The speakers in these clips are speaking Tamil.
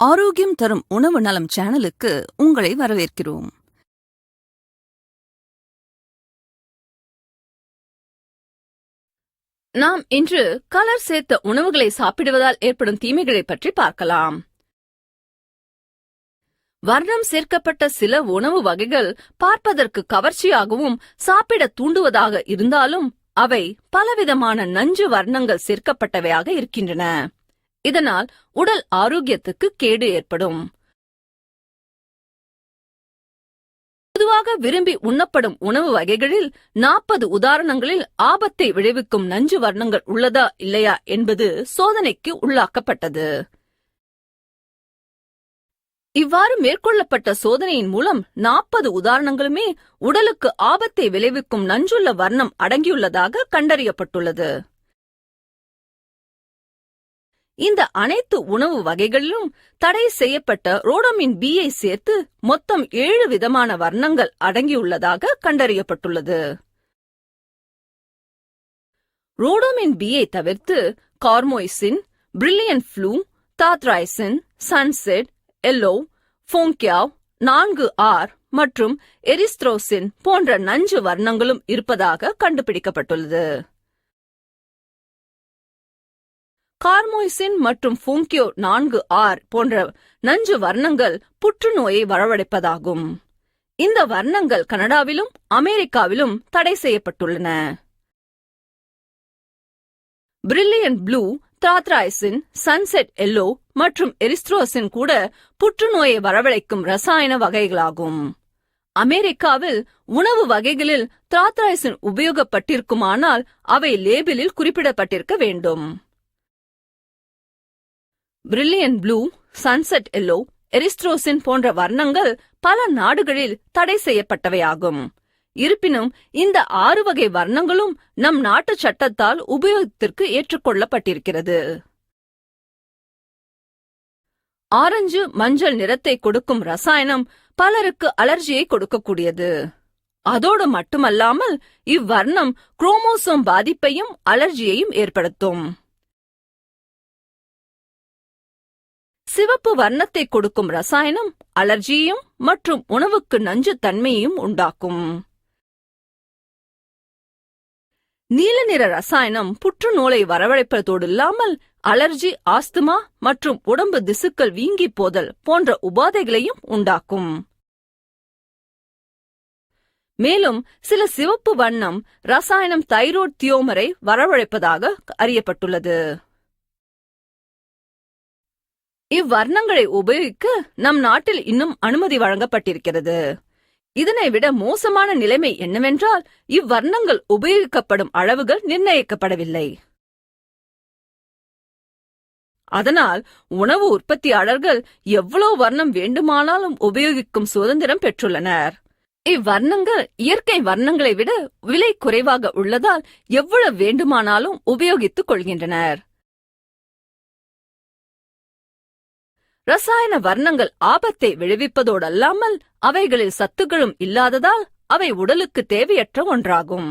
ஆரோக்கியம் தரும் உணவு நலம் சேனலுக்கு உங்களை வரவேற்கிறோம். நாம் இன்று கலர் சேர்த்த உணவுகளை சாப்பிடுவதால் ஏற்படும் தீமைகளை பற்றி பார்க்கலாம். வர்ணம் சேர்க்கப்பட்ட சில உணவு வகைகள் பார்ப்பதற்கு கவர்ச்சியாகவும் சாப்பிட தூண்டுவதாக இருந்தாலும் அவை பலவிதமான நஞ்சு வர்ணங்கள் சேர்க்கப்பட்டவையாக இருக்கின்றன. இதனால் உடல் ஆரோக்கியத்துக்கு கேடு ஏற்படும். பொதுவாக விரும்பி உண்ணப்படும் உணவு வகைகளில் நாற்பது உதாரணங்களில் ஆபத்தை விளைவிக்கும் நஞ்சு வர்ணங்கள் உள்ளதா இல்லையா என்பது சோதனைக்கு உள்ளாக்கப்பட்டது. இவ்வாறு மேற்கொள்ளப்பட்ட சோதனையின் மூலம் நாற்பது உதாரணங்களுமே உடலுக்கு ஆபத்தை விளைவிக்கும் நஞ்சுள்ள வர்ணம் அடங்கியுள்ளதாக கண்டறியப்பட்டுள்ளது. இந்த அனைத்து உணவு வகைகளிலும் தடை செய்யப்பட்ட ரோடோமின் பி ஐ சேர்த்து மொத்தம் ஏழு விதமான வர்ணங்கள் அடங்கியுள்ளதாக கண்டறியப்பட்டுள்ளது. ரோடோமின் பி ஐ தவிர்த்து carmoisine brilliant blue tartrazine sunset yellow ponceau நான்கு ஆர் மற்றும் எரிஸ்த்ரோசின் போன்ற நஞ்சு வர்ணங்களும் இருப்பதாக கண்டுபிடிக்கப்பட்டுள்ளது. கார்மோய்சின் மற்றும் ஃபுங்கியோ நான்கு ஆர் போன்ற நஞ்சு வர்ணங்கள் புற்றுநோயை வரவழைப்பதாகும். இந்த வர்ணங்கள் கனடாவிலும் அமெரிக்காவிலும் தடை செய்யப்பட்டுள்ளன. Brilliant blue tartrazine sunset yellow மற்றும் எரிஸ்ட்ரோசின் கூட புற்றுநோயை வரவழைக்கும் ரசாயன வகைகளாகும். அமெரிக்காவில் உணவு வகைகளில் தாத்ராய்சின் உபயோகப்பட்டிருக்குமானால் அவை லேபிளில் குறிப்பிடப்பட்டிருக்க வேண்டும். Brilliant blue sunset yellow erythrosine போன்ற வர்ணங்கள் பல நாடுகளில் தடை செய்யப்பட்டவையாகும். இருப்பினும் இந்த ஆறு வகை வர்ணங்களும் நம் நாட்டு சட்டத்தால் உபயோகத்திற்கு ஏற்றுக்கொள்ளப்பட்டிருக்கிறது. ஆரஞ்சு மஞ்சள் நிறத்தை கொடுக்கும் ரசாயனம் பலருக்கு அலர்ஜியை கொடுக்கக்கூடியது. அதோடு மட்டுமல்லாமல் இவ்வர்ணம் குரோமோசோம் பாதிப்பையும் அலர்ஜியையும் ஏற்படுத்தும். சிவப்பு வர்ணத்தை கொடுக்கும் ரசாயனம் அலர்ஜியும் மற்றும் உணவுக்கு நஞ்சு தன்மையும் உண்டாக்கும். நீல நிற ரசாயனம் புற்றுநோயை வரவழைப்பதோடு இல்லாமல் அலர்ஜி ஆஸ்துமா மற்றும் உடம்பு திசுக்கள் வீங்கி போதல் போன்ற உபாதைகளையும் உண்டாக்கும். மேலும் சில சிவப்பு வண்ணம் ரசாயனம் தைரோட் தியோமரை வரவழைப்பதாக அறியப்பட்டுள்ளது. இவ்வர்ணங்களை உபயோகிக்க நம் நாட்டில் இன்னும் அனுமதி வழங்கப்பட்டிருக்கிறது. இதனை விட மோசமான நிலைமை என்னவென்றால் இவ்வர்ணங்கள் உபயோகிக்கப்படும் அளவுகள் நிர்ணயிக்கப்படவில்லை. அதனால் உணவு உற்பத்தியாளர்கள் எவ்வளவு வர்ணம் வேண்டுமானாலும் உபயோகிக்கும் சுதந்திரம் பெற்றுள்ளனர். இவ்வர்ணங்கள் இயற்கை வர்ணங்களை விட விலை குறைவாக உள்ளதால் எவ்வளவு வேண்டுமானாலும் உபயோகித்துக் கொள்கின்றனர். ரசாயன வர்ணங்கள் ஆபத்தை விளைவிப்பதோடல்லாமல் அவைகளில் சத்துக்களும் இல்லாததால் அவை உடலுக்கு தேவையற்ற ஒன்றாகும்.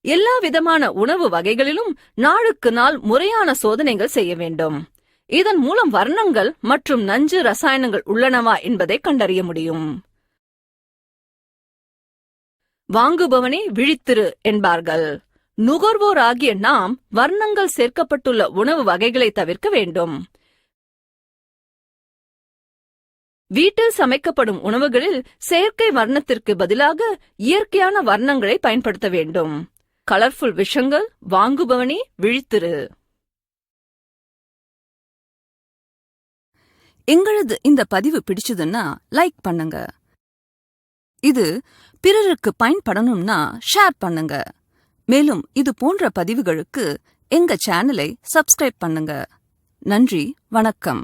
எல்லா விதமான உணவு வகைகளிலும் நாளுக்கு நாள் முறையான சோதனைகள் செய்ய வேண்டும். இதன் மூலம் வர்ணங்கள் மற்றும் நஞ்சு ரசாயனங்கள் உள்ளனவா என்பதை கண்டறிய முடியும். வாங்குபவனே விழித்திரு என்பார்கள். நுகர்வோர் ஆகிய நாம் வர்ணங்கள் சேர்க்கப்பட்டுள்ள உணவு வகைகளை தவிர்க்க வேண்டும். வீட்டில் சமைக்கப்படும் உணவுகளில் செயற்கை வர்ணத்திற்கு பதிலாக இயற்கையான வர்ணங்களை பயன்படுத்த வேண்டும். கலர்ஃபுல் விஷங்கள் வாங்குபவனே விழித்திரு. எங்களது இந்த பதிவு பிடிச்சதுன்னா லைக் பண்ணுங்க. இது பிறருக்கு பயன்படணும்னா ஷேர் பண்ணுங்க. மேலும் இது போன்ற பதிவுகளுக்கு எங்க சேனலை சப்ஸ்கிரைப் பண்ணுங்க. நன்றி வணக்கம்.